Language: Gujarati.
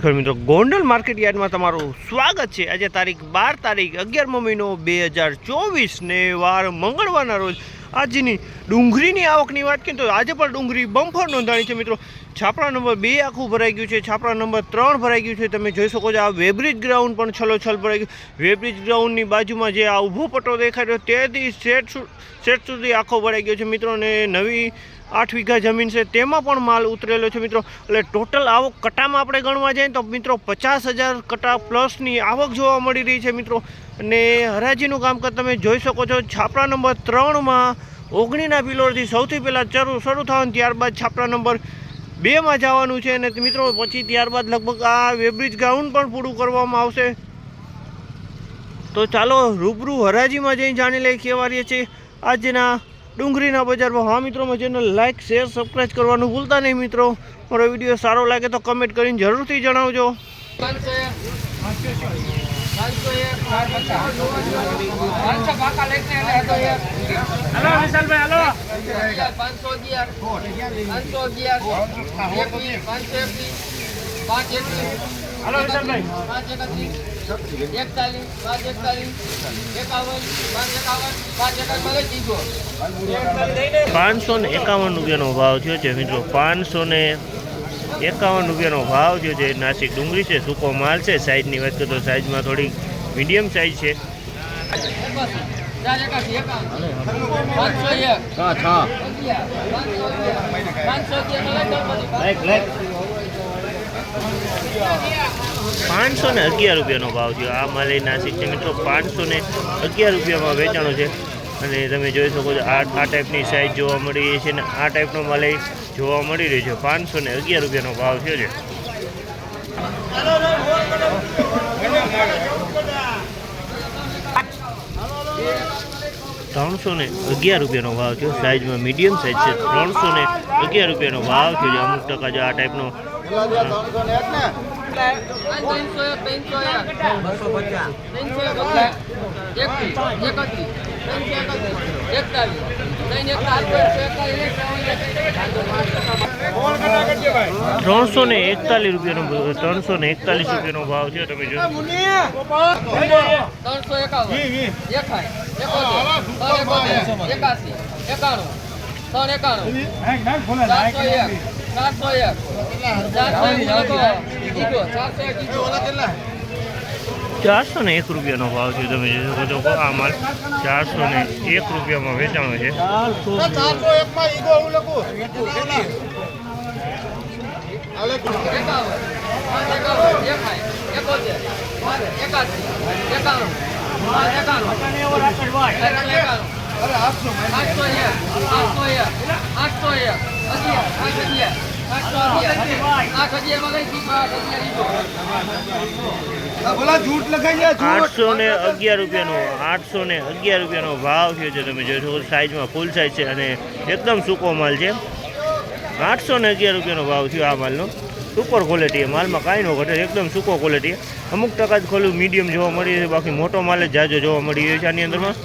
મિત્રો, ગોંડલ માર્કેટ યાર્ડમાં તમારું સ્વાગત છે. આજે તારીખ બાર તારીખ અગિયારમો મહિનો બે હજાર ચોવીસને વાર મંગળવારના રોજ આજની ડુંગળીની આવકની વાત કરીએ તો આજે પણ ડુંગળી બમ્ફર નોંધાણી છે મિત્રો. છાપરા નંબર બે આખું ભરાઈ ગયું છે, છાપરા નંબર ત્રણ ભરાઈ ગયું છે. તમે જોઈ શકો છો આ વેબ્રિજ ગ્રાઉન્ડ પણ છલોછલ ભરાઈ ગયું. વેબ્રિજ ગ્રાઉન્ડની બાજુમાં જે આ ઊભો પટ્ટો દેખાય રહ્યો તેથી સેટ સેટ સુધી આખો ભરાઈ ગયો છે મિત્રો. ને નવી આઠ વીઘા જમીન છે, તેમાં પણ માલ ઉતરેલો છે મિત્રો. એટલે ટોટલ આવક કટામાં આપણે ગણવા જઈએ તો મિત્રો પચાસ હજાર કટા પ્લસની આવક જોવા મળી રહી છે મિત્રો. અને હરાજીનું કામકાજ તમે જોઈ શકો છો, છાપરા નંબર ત્રણમાં ઓગણીના પિલોરથી સૌથી પહેલાં ચરું શરૂ થવાનું, ત્યારબાદ છાપરા નંબર બેમાં જવાનું છે. અને મિત્રો પછી ત્યારબાદ લગભગ આ વેબ્રિજ ગ્રાઉન્ડ પણ પૂરું કરવામાં આવશે. તો ચાલો રૂબરૂ હરાજીમાં જઈને જાણી લઈએ, કેવા રહીએ છીએ આજના ડુંગળીના બજારમાં. હા મિત્રો મારી ચેનલ લાઇક શેર સબસ્ક્રાઈબ કરવાનું ભૂલતા નહીં મિત્રો. મારો વીડિયો સારો લાગે તો કમેન્ટ કરીને જરૂરથી જણાવજો. પાંચ એકવીસ પાંચ એકત્રીસ એકતાલીસ પાંચ એકતાલીસ એકાવન પાંચ એકાવન પાંચ એકાવન મળે પાંચસો ને એકાવન રૂપિયાનો ભાવ થયો છે મિત્રો. પાંચસો ને એકાવન રૂપિયાનો ભાવ થયો છે. નાસિક ડુંગળી છે સૂકો માલ છે. સાઈઝની વાત કરીએ તો સાઈઝમાં થોડી મીડિયમ સાઈઝ છે. પાંચસો એક. પાંચસો ને અગિયાર રૂપિયાનો ભાવ થયો. આ માલ સિક્સ મિત્રો પાંચસો ને અગિયાર રૂપિયામાં વેચાણો છે. અને તમે જોઈ શકો છો, આ આ ટાઈપની સાઇઝ જોવા મળી રહી છે અને આ ટાઈપનો માલ એ જોવા મળી રહ્યો છે. પાંચસો ને અગિયાર રૂપિયાનો ભાવ થયો છે. ત્રણસો ને અગિયાર રૂપિયાનો ભાવ થયો. સાઇઝમાં મીડિયમ સાઇઝ છે. ત્રણસો ને અગિયાર રૂપિયાનો ભાવ થયો છે. અમુક ટકા જો આ ટાઈપનો ત્રણસો એક ત્રણસો એક ત્રણસો એક એકત્રીસ ત્રણસો એકત્રીસ ને એકતાલીસ રૂપિયાનો ત્રણસો ને એકતાલીસ રૂપિયાનો ભાવ છે તમે જો ત્રણસો એકાવન. એકાસી એકાણું ત્રણ એકાણું. ચારસો એક. ચારસો ને એક રૂપિયાનો ભાવ છે, તમે જોઈ શકો છો. આ માલ ચારસો ને એક રૂપિયામાં વેચાણો છે એકાણું એકાણું એકાણું આઠસો ને અગિયાર રૂપિયાનો આઠસો ને અગિયાર રૂપિયાનો ભાવ થયો છે તમે જોઈ શકો છો સાઈઝમાં ફૂલ સાઈઝ છે અને એકદમ સૂકો માલ છે. આઠસો ને અગિયાર રૂપિયાનો ભાવ થયો આ માલનો. સુપર ક્વોલિટી માલમાં કાંઈ ન ઘટે એકદમ સૂકો ક્વોલિટી અમુક ટકા જ ખોલું મીડિયમ જોવા મળી છે બાકી મોટો માલ જ જાજો જોવા મળી રહ્યો છે આની અંદરમાં.